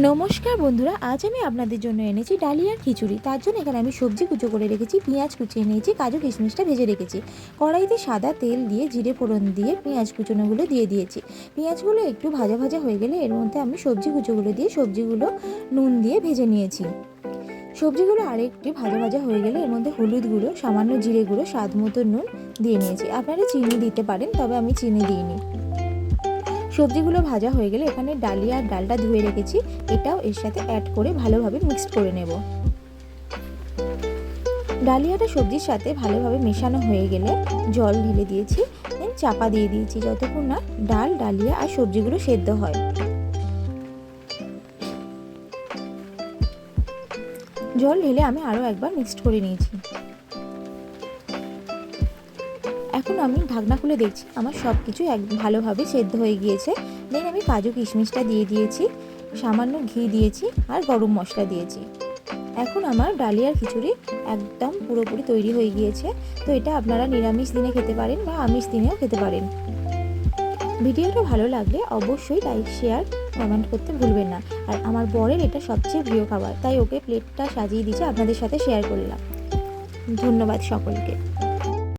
নমস্কার বন্ধুরা, আজ আমি আপনাদের জন্য এনেছি ডালিয়ার খিচুড়ি। তার জন্য এখানে আমি সবজি কুচো করে রেখেছি, পেঁয়াজ কুচিয়ে নিয়েছি, কাজু কিশমিশটা ভেজে রেখেছি। কড়াইতে সাদা তেল দিয়ে জিরে ফোড়ন দিয়ে পেঁয়াজ কুচোনোগুলো দিয়ে দিয়েছি। পেঁয়াজগুলো একটু ভাজা ভাজা হয়ে গেলে এর মধ্যে আমি সবজি কুচোগুলো দিয়ে সবজিগুলো নুন দিয়ে ভেজে নিয়েছি। সবজিগুলো আরেকটু ভাজা ভাজা হয়ে গেলে এর মধ্যে হলুদ গুঁড়ো, সামান্য জিরে গুঁড়ো, স্বাদ মতো নুন দিয়ে নিয়েছি। আপনারা চিনি দিতে পারেন, তবে আমি চিনি দিইনি। সবজিগুলো ভাজা হয়ে গেলে এখানে ডালিয়া আর ডালটা ধুয়ে রেখেছি। এটাও এর সাথে অ্যাড করে ভালোভাবে মিক্সড করে নেব। ডালিয়াটা সবজির সাথে ভালোভাবে মেশানো হয়ে গেলে জল ঢেলে দিয়েছি। দেন চাপা দিয়ে দিয়েছি যতক্ষণ না ডাল ডালিয়া আর সবজিগুলো সেদ্ধ হয়। জল ঢেলে আমি আরও একবার মিক্সড করে নিয়েছি। এখন আমি ঢাকনা খুলে দেখছি। আমার সব কিছু এক ভালোভাবে সেদ্ধ হয়ে গিয়েছে। দেন আমি কাজু কিশমিশটা দিয়ে দিয়েছি, সামান্য ঘি দিয়েছি আর গরম মশলা দিয়েছি। এখন আমার ডালিয়ার খিচুড়ি একদম পুরোপুরি তৈরি হয়ে গিয়েছে। তো এটা আপনারা নিরামিষ দিনে খেতে পারেন বা আমিষ দিনেও খেতে পারেন। ভিডিওটা ভালো লাগলে অবশ্যই লাইক শেয়ার কমেন্ট করতে ভুলবেন না। আর আমার বরের এটা সবচেয়ে প্রিয় খাবার, তাই ওকে প্লেটটা সাজিয়ে দিয়েছে, আপনাদের সাথে শেয়ার করলাম। ধন্যবাদ সকলকে।